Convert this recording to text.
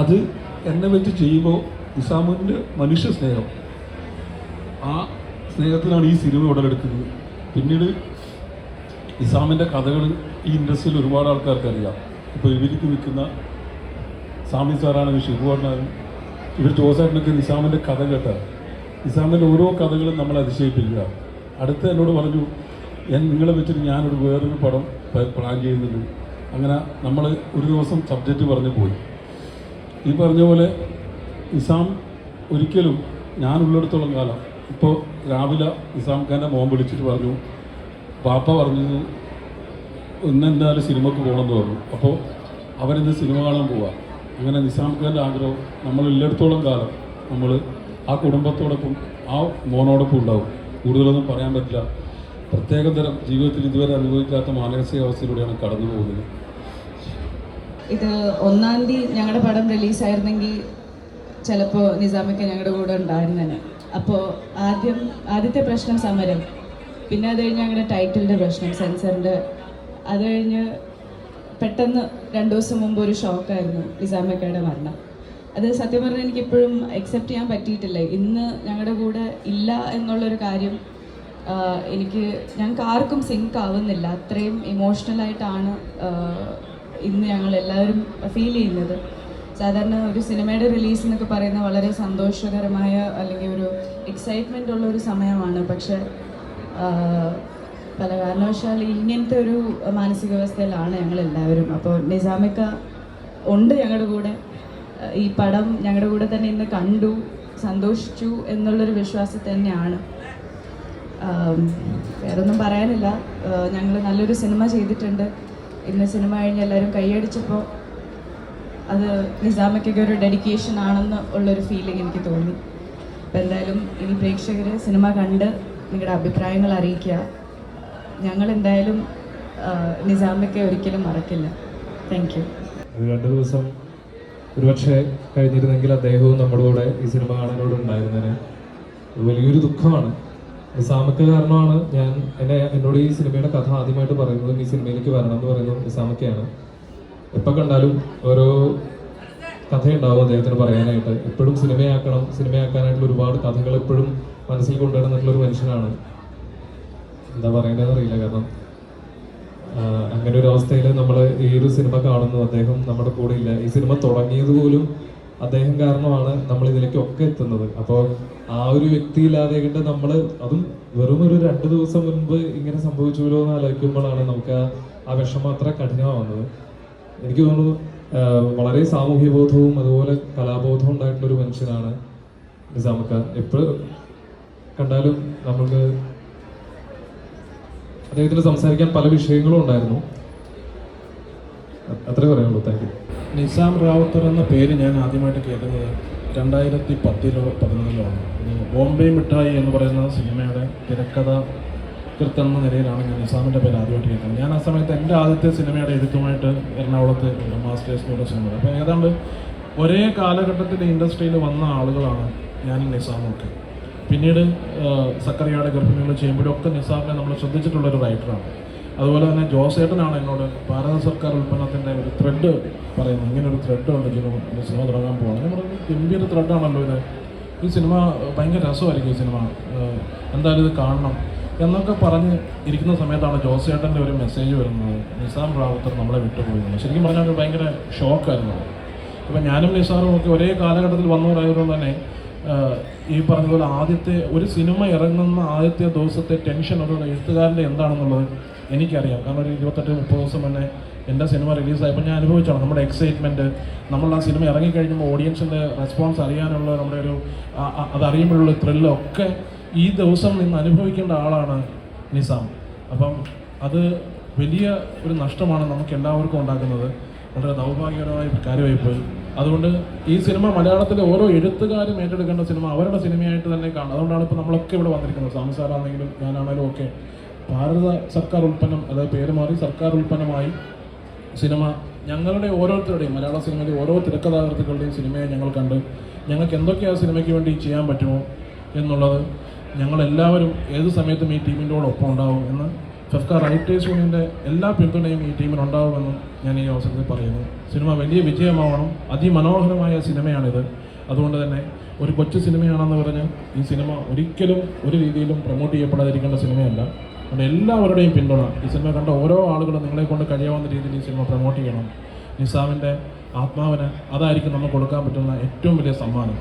അത് എന്നെ വെച്ച് ചെയ്യുമ്പോൾ നിസാമുവിന്റെ മനുഷ്യ സ്നേഹം. ആ സ്നേഹത്തിലാണ് ഈ സിനിമ ഉടലെടുക്കുന്നത്. പിന്നീട് നിസാമിന്റെ കഥകൾ ഈ ഇൻഡസ്ട്രിയിൽ ഒരുപാട് ആൾക്കാർക്ക് അറിയാം. ഇപ്പോൾ ഇവർക്ക് നിൽക്കുന്ന സാമി സാറാണെങ്കിൽ ഷിബുവാണെങ്കിലും ഇവർ ജോസായിട്ടൊക്കെ നിസാമിന്റെ കഥ കേട്ടാൽ നിസാമിന്റെ ഓരോ കഥകളും നമ്മൾ അതിശയിപ്പിക്കുക. അടുത്ത് എന്നോട് പറഞ്ഞു ഞാൻ നിങ്ങളെ വെച്ചിട്ട് ഞാനൊരു വേറൊരു പടം പ്ലാൻ ചെയ്യുന്നുണ്ട്. അങ്ങനെ നമ്മൾ ഒരു ദിവസം സബ്ജക്റ്റ് പറഞ്ഞു പോയി. ഈ പറഞ്ഞ പോലെ നിസാം ഒരിക്കലും ഞാനുള്ളിടത്തോളം കാലം ഇപ്പോൾ രാവിലെ നിസാം ഖാന്റെ മോൻ വിളിച്ചിട്ട് പറഞ്ഞു പാപ്പ പറഞ്ഞത് ഇന്ന് എന്തായാലും സിനിമക്ക് പോകണമെന്ന് പറഞ്ഞു. അപ്പോൾ അവരിന്ന് സിനിമ കാണാൻ പോവാ. അങ്ങനെ നിസാം ഖാന്റെ ആഗ്രഹം നമ്മൾ ഉള്ളിടത്തോളം കാലം നമ്മൾ ആ കുടുംബത്തോടൊപ്പം ആ മോനോടൊപ്പം ഉണ്ടാവും. കൂടുതലൊന്നും പറയാൻ പറ്റില്ല. പ്രത്യേകതരം ജീവിതത്തിൽ ഇതുവരെ അനുഭവിക്കാത്ത മാനസികാവസ്ഥയിലൂടെയാണ് കടന്നു പോകുന്നത് ഇത് ഒന്നാം തീയതി ഞങ്ങളുടെ പടം റിലീസായിരുന്നെങ്കിൽ ചിലപ്പോൾ നിസാമൊക്കെ ഞങ്ങളുടെ കൂടെ ഉണ്ടായിരുന്നേനെ അപ്പോൾ ആദ്യം ആദ്യത്തെ പ്രശ്നം സമരം. പിന്നെ അത് കഴിഞ്ഞ് ഞങ്ങളുടെ ടൈറ്റിലിന്റെ പ്രശ്നം സെൻസറിന്റെ അത് കഴിഞ്ഞ് പെട്ടെന്ന് രണ്ട് ദിവസം മുമ്പ് ഒരു ഷോക്കായിരുന്നു നിസാമക്കയുടെ മരണം. അത് സത്യം പറഞ്ഞാൽ എനിക്കിപ്പോഴും അക്സെപ്റ്റ് ചെയ്യാൻ പറ്റിയിട്ടില്ല. ഇന്ന് ഞങ്ങളുടെ കൂടെ ഇല്ല എന്നുള്ളൊരു കാര്യം എനിക്ക് ഞങ്ങൾക്ക് ആർക്കും സിങ്ക് ആവുന്നില്ല. അത്രയും ഇമോഷണലായിട്ടാണ് ഇന്ന് ഞങ്ങൾ എല്ലാവരും ഫീൽ ചെയ്യുന്നത്. സാധാരണ ഒരു സിനിമയുടെ റിലീസ് എന്നൊക്കെ പറയുന്നത് വളരെ സന്തോഷകരമായ അല്ലെങ്കിൽ ഒരു എക്സൈറ്റ്മെന്റ് ഉള്ള ഒരു സമയമാണ്. പക്ഷെ പല കാരണവശാൽ ഇങ്ങനത്തെ ഒരു മാനസികാവസ്ഥയിലാണ് ഞങ്ങൾ എല്ലാവരും അപ്പോൾ നിസാമിക്ക ഉണ്ട് ഞങ്ങളുടെ കൂടെ. ഈ പടം ഞങ്ങളുടെ കൂടെ തന്നെ ഇന്ന് കണ്ടു സന്തോഷിച്ചു എന്നുള്ളൊരു വിശ്വാസം തന്നെയാണ്. വേറൊന്നും പറയാനില്ല. ഞങ്ങൾ നല്ലൊരു സിനിമ ചെയ്തിട്ടുണ്ട്. ഇന്ന് സിനിമ കഴിഞ്ഞ് എല്ലാവരും കൈയടിച്ചപ്പോൾ അത് നിസാമയ്ക്കൊക്കെ ഒരു ഡെഡിക്കേഷൻ ആണെന്ന് ഉള്ളൊരു ഫീലിംഗ് എനിക്ക് തോന്നി. അപ്പം എന്തായാലും ഇനി പ്രേക്ഷകർ സിനിമ കണ്ട് നിങ്ങളുടെ അഭിപ്രായങ്ങൾ അറിയിക്കുക. ഞങ്ങൾ എന്തായാലും നിസാമയ്ക്ക് ഒരിക്കലും മറക്കില്ല. താങ്ക് യു രണ്ട് ദിവസം ഒരുപക്ഷെ കഴിഞ്ഞിരുന്നെങ്കിൽ അദ്ദേഹവും നമ്മുടെ കൂടെ ഈ സിനിമ കാണാനോട് ഉണ്ടായിരുന്നതിന് വലിയൊരു ദുഃഖമാണ്. നിസാമക്ക് കാരണമാണ് ഞാൻ എന്നെ എന്നോട് ഈ സിനിമയുടെ കഥ ആദ്യമായിട്ട് പറയുന്നത്. ഈ സിനിമയിലേക്ക് വരണം എന്ന് പറയുന്നത് നിസാമക്കയാണ് എപ്പോൾ കണ്ടാലും ഓരോ കഥയുണ്ടാവും അദ്ദേഹത്തിന് പറയാനായിട്ട്. എപ്പോഴും സിനിമയാക്കണം സിനിമയാക്കാനായിട്ടുള്ള ഒരുപാട് കഥകൾ എപ്പോഴും മനസ്സിൽ കൊണ്ടുവരുന്നിട്ടുള്ള ഒരു മനുഷ്യനാണ്. എന്താ പറയേണ്ടതെന്ന് അറിയില്ല. കാരണം അങ്ങനെ ഒരു അവസ്ഥയിൽ നമ്മൾ ഈ ഒരു സിനിമ കാണുന്നു. അദ്ദേഹം നമ്മുടെ കൂടെ ഇല്ല. ഈ സിനിമ തുടങ്ങിയത് പോലും അദ്ദേഹം കാരണമാണ് നമ്മൾ ഇതിലേക്കൊക്കെ എത്തുന്നത്. അപ്പോൾ ആ ഒരു വ്യക്തി ഇല്ലാതെ നമ്മൾ അതും വെറും ഒരു രണ്ട് ദിവസം മുൻപ് ഇങ്ങനെ സംഭവിച്ചുല്ലോ എന്ന് ആലോചിക്കുമ്പോഴാണ് നമുക്ക് ആ- വിഷമം അത്ര കഠിനമാവുന്നത്. എനിക്ക് തോന്നുന്നു വളരെ സാമൂഹ്യ ബോധവും അതുപോലെ കലാബോധവും ഉണ്ടായിട്ടുള്ള ഒരു മനുഷ്യനാണ് നിസാമക്ക. എപ്പോഴും കണ്ടാലും നമ്മൾക്ക് അദ്ദേഹത്തിന് സംസാരിക്കാൻ പല വിഷയങ്ങളും ഉണ്ടായിരുന്നു. അത്രേ പറയുള്ളൂ. താങ്ക് യു നിസാം റാവുത്തർ എന്ന പേര് ഞാൻ ആദ്യമായിട്ട് കേൾക്കുന്നത് രണ്ടായിരത്തി പത്തിലോ പതിനൊന്നിലോ ആണ്. ബോംബെ മിഠായി എന്ന് പറയുന്ന സിനിമയുടെ തിരക്കഥ കൃത്തെന്ന നിലയിലാണ് ഞാൻ നിസാമിന്റെ പേര് ആദ്യമായിട്ട് കേൾക്കുന്നത്. ഞാൻ ആ സമയത്ത് എന്റെ ആദ്യത്തെ സിനിമയുടെ എഴുത്തുമായിട്ട് എറണാകുളത്ത് മാസ്റ്റേഴ്സിലൂടെ സിനിമ. അപ്പോൾ ഏതാണ്ട് ഒരേ കാലഘട്ടത്തിൽ ഇൻഡസ്ട്രിയിൽ വന്ന ആളുകളാണ് ഞാനും നിസാമൊക്കെ. പിന്നീട് സക്കറിയാടെ ഗർഭിണികൾ ചെയ്യുമ്പോഴൊക്കെ നിസാമിനെ നമ്മൾ ശ്രദ്ധിച്ചിട്ടുള്ളൊരു റൈറ്ററാണ് അതുപോലെ തന്നെ ജോസേട്ടനാണ് എന്നോട് ഭാരത സർക്കാർ ഉൽപ്പന്നത്തിന്റെ ഒരു ത്രെഡ് പറയുന്നത്. ഇങ്ങനെ ഒരു ത്രെഡ് ഉണ്ട് ജിനു ഒരു സിനിമ തുടങ്ങാൻ ഞാൻ പറഞ്ഞു ഗംഭീര ത്രെഡാണല്ലോ ഇത്. ഈ സിനിമ ഭയങ്കര രസമായിരിക്കും ഈ സിനിമ. എന്തായാലും ഇത് കാണണം എന്നൊക്കെ പറഞ്ഞ് ഇരിക്കുന്ന സമയത്താണ് ജോസേട്ടന്റെ ഒരു മെസ്സേജ് വരുന്നത്. നിസാം റാവുത്തർ നമ്മളെ വിട്ടുപോയിരുന്നു ശരിക്കും പറഞ്ഞാൽ ഒരു ഭയങ്കര ഷോക്കായിരുന്നു അപ്പോൾ അപ്പം ഞാനും നിസാറും ഒക്കെ ഒരേ കാലഘട്ടത്തിൽ വന്നവരായതുകൊണ്ട് തന്നെ ഈ പറഞ്ഞതുപോലെ ആദ്യത്തെ ഒരു സിനിമ ഇറങ്ങുന്ന ആദ്യത്തെ ദിവസത്തെ ടെൻഷൻ ഒരു എഴുത്തുകാരന്റെ എന്താണെന്നുള്ളത് എനിക്കറിയാം. കാരണം ഒരു ഇരുപത്തെട്ട് മുപ്പത് ദിവസം മുന്നേ എന്റെ സിനിമ റിലീസായപ്പോൾ ഞാൻ അനുഭവിച്ചാണ് നമ്മുടെ എക്സൈറ്റ്മെന്റ് നമ്മൾ ആ സിനിമ ഇറങ്ങിക്കഴിഞ്ഞപ്പോൾ ഓഡിയൻസിന്റെ റെസ്പോൺസ് അറിയാനുള്ള നമ്മുടെ ഒരു അത് ത്രില്ലൊക്കെ ഈ ദിവസം നിന്ന് അനുഭവിക്കേണ്ട ആളാണ് നിസാം. അപ്പം അത് വലിയ ഒരു നഷ്ടമാണ് നമുക്ക് എല്ലാവർക്കും ഉണ്ടാക്കുന്നത്. വളരെ ദൗർഭാഗ്യകരമായ കാര്യമായി അതുകൊണ്ട് ഈ സിനിമ മലയാളത്തിലെ ഓരോ എഴുത്തുകാരും ഏറ്റെടുക്കേണ്ട സിനിമ അവരുടെ സിനിമയായിട്ട് തന്നെ കാണും. അതുകൊണ്ടാണ് ഇപ്പോൾ നമ്മളൊക്കെ ഇവിടെ വന്നിരിക്കുന്നത്. സാംസാറാണെങ്കിലും ഞാനാണെങ്കിലും ഒക്കെ ഭാരത സർക്കാർ ഉൽപ്പന്നം അതായത് പേര് മാറി സർക്കാർ ഉൽപ്പന്നമായി സിനിമ. ഞങ്ങളുടെ ഓരോരുത്തരുടെയും മലയാള സിനിമയിലെ ഓരോ തിരക്കഥാകൃത്തുക്കളുടെയും സിനിമയെ ഞങ്ങൾ കണ്ട് ഞങ്ങൾക്ക് എന്തൊക്കെ ആ സിനിമയ്ക്ക് വേണ്ടി ചെയ്യാൻ പറ്റുമോ എന്നുള്ളത് ഞങ്ങളെല്ലാവരും ഏത് സമയത്തും ഈ ടീമിന്റെ കൂടെ ഒപ്പം ഉണ്ടാവും എന്ന് ഫെഫ്ക റൈറ്റേഴ്സ് യൂണിയന്റെ എല്ലാ പിന്തുണയും ഈ ടീമിനുണ്ടാവുമെന്നും ഞാൻ ഈ അവസരത്തിൽ പറയുന്നു. സിനിമ വലിയ വിജയമാവണം. അതിമനോഹരമായ സിനിമയാണിത്. അതുകൊണ്ട് തന്നെ ഒരു കൊച്ചു സിനിമയാണെന്ന് പറഞ്ഞ് ഈ സിനിമ ഒരിക്കലും ഒരു രീതിയിലും പ്രൊമോട്ട് ചെയ്യപ്പെടാതിരിക്കേണ്ട സിനിമയല്ല. അതുകൊണ്ട് എല്ലാവരുടെയും പിന്തുണ ഈ സിനിമ കണ്ട ഓരോ ആളുകളും നിങ്ങളെ കൊണ്ട് കഴിയാവുന്ന രീതിയിൽ ഈ സിനിമ പ്രൊമോട്ട് ചെയ്യണം. നിസാമിന്റെ ആത്മാവിന് അതായിരിക്കും നമുക്ക് കൊടുക്കാൻ പറ്റുന്ന ഏറ്റവും വലിയ സമ്മാനം.